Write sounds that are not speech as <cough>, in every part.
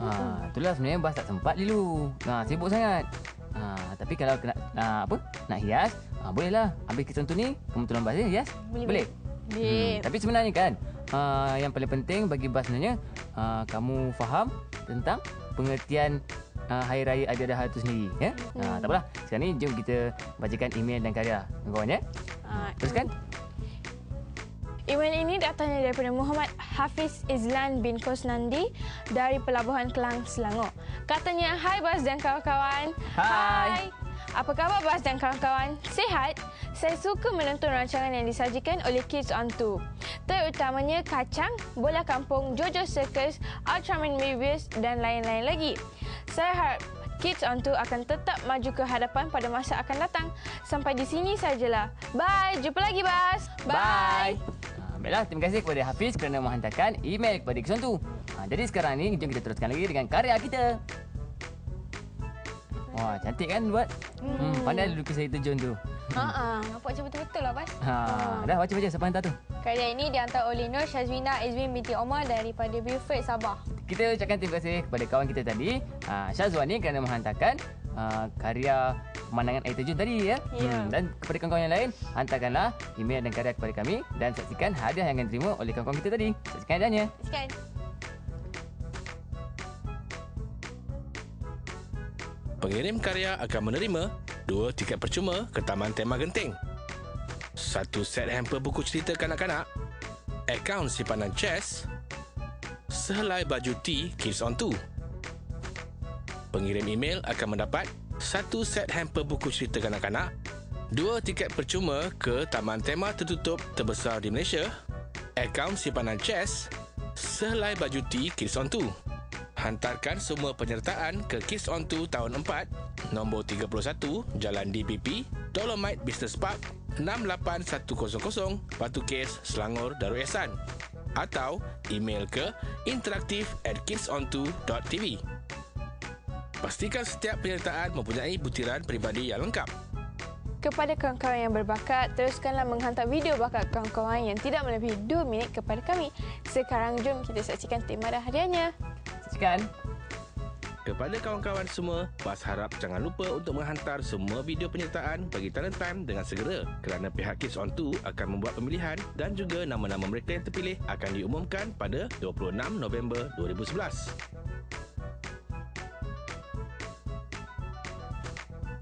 Ha, itulah sebenarnya bas tak sempat dulu. Ha, sibuk sangat. Ha, tapi kalau kena ha, apa? Nak hias, ha, bolehlah. Habis kita tu ni, kebetulan bas ni hias. Boleh, Boleh. Boleh. Hmm, tapi sebenarnya kan, uh, yang paling penting bagi bas sebenarnya, uh, kamu faham tentang pengertian uh, Hari Raya Aidiladha itu sendiri. Ya? Hmm. Uh, tak apalah. Sekarang ni, jom kita bacakan email dan karya kawan ya. Ah, Teruskan. Email ini datangnya daripada Muhammad Hafiz Izlan bin Kosnandi dari Pelabuhan Kelang, Selangor. Katanya, Hai Bas dan kawan-kawan. Hai. Apa khabar Bas dan kawan-kawan? Sihat? Saya suka menonton rancangan yang disajikan oleh Kids on 2. Terutamanya Kacang, Bola Kampung, Jojo Circus, Ultraman Mobius dan lain-lain lagi. Saya harap Kids on 2 akan tetap maju ke hadapan pada masa akan datang. Sampai di sini sajalah. Bye. Jumpa lagi, Bas. Bye. Ha, baiklah, terima kasih kepada Hafiz kerana menghantarkan email kepada Kison tu. Ha, jadi sekarang ni, jom kita teruskan lagi dengan karya kita. Wah, cantik kan buat? Hmm, pandai lukis saya terjun tu. Ha Nampak macam betul-betul lah, Bas. Ha, dah baca-baca siapa hantar tu? Karya ini dihantar oleh Nur Syazwina Izwin binti Omar daripada Beaufort, Sabah. Kita ucapkan terima kasih kepada kawan kita tadi, uh, Syazwan ni kerana menghantarkan uh, karya pemandangan air terjun tadi ya. Ya. dan kepada kawan-kawan yang lain, hantarkanlah email dan karya kepada kami dan saksikan hadiah yang akan diterima oleh kawan-kawan kita tadi. Saksikan hadiahnya. Sekian. Pengirim karya akan menerima dua tiket percuma ke Taman Tema Genting. Satu set hamper buku cerita kanak-kanak, akaun simpanan chess, sehelai baju T Kids on 2. Pengirim email akan mendapat satu set hamper buku cerita kanak-kanak, dua tiket percuma ke Taman Tema tertutup terbesar di Malaysia, akaun simpanan chess, sehelai baju T Kids on 2. Hantarkan semua penyertaan ke Kiss On 2 tahun 4, nombor 31, Jalan DPP, Dolomite Business Park, 68100, Batu Kes, Selangor, Darul Ehsan. Atau email ke interaktif at. Pastikan setiap penyertaan mempunyai butiran peribadi yang lengkap. Kepada kawan-kawan yang berbakat, teruskanlah menghantar video bakat kawan-kawan yang tidak melebihi 2 minit kepada kami. Sekarang jom kita saksikan tema dan hadiahnya. Saksikan. Kepada kawan-kawan semua, Bas harap jangan lupa untuk menghantar semua video penyertaan bagi Talent Time dengan segera kerana pihak Kids On 2 akan membuat pemilihan dan juga nama-nama mereka yang terpilih akan diumumkan pada 26 November 2011.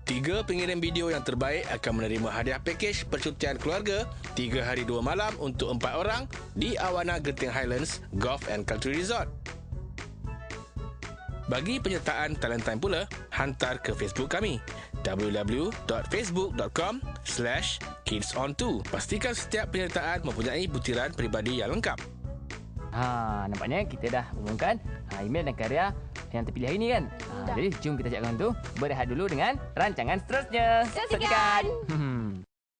Tiga pengirim video yang terbaik akan menerima hadiah pakej percutian keluarga 3 hari 2 malam untuk 4 orang di Awana Genting Highlands Golf and Country Resort. Bagi penyertaan Talent Time pula, hantar ke Facebook kami www.facebook.com slash kidson2 Pastikan setiap penyertaan mempunyai butiran peribadi yang lengkap. Ha, nampaknya kita dah umumkan ha, email dan karya yang terpilih hari ini kan. Ha, jadi jom kita cakap tu berehat dulu dengan rancangan seterusnya. Saksikan. Hmm. <laughs>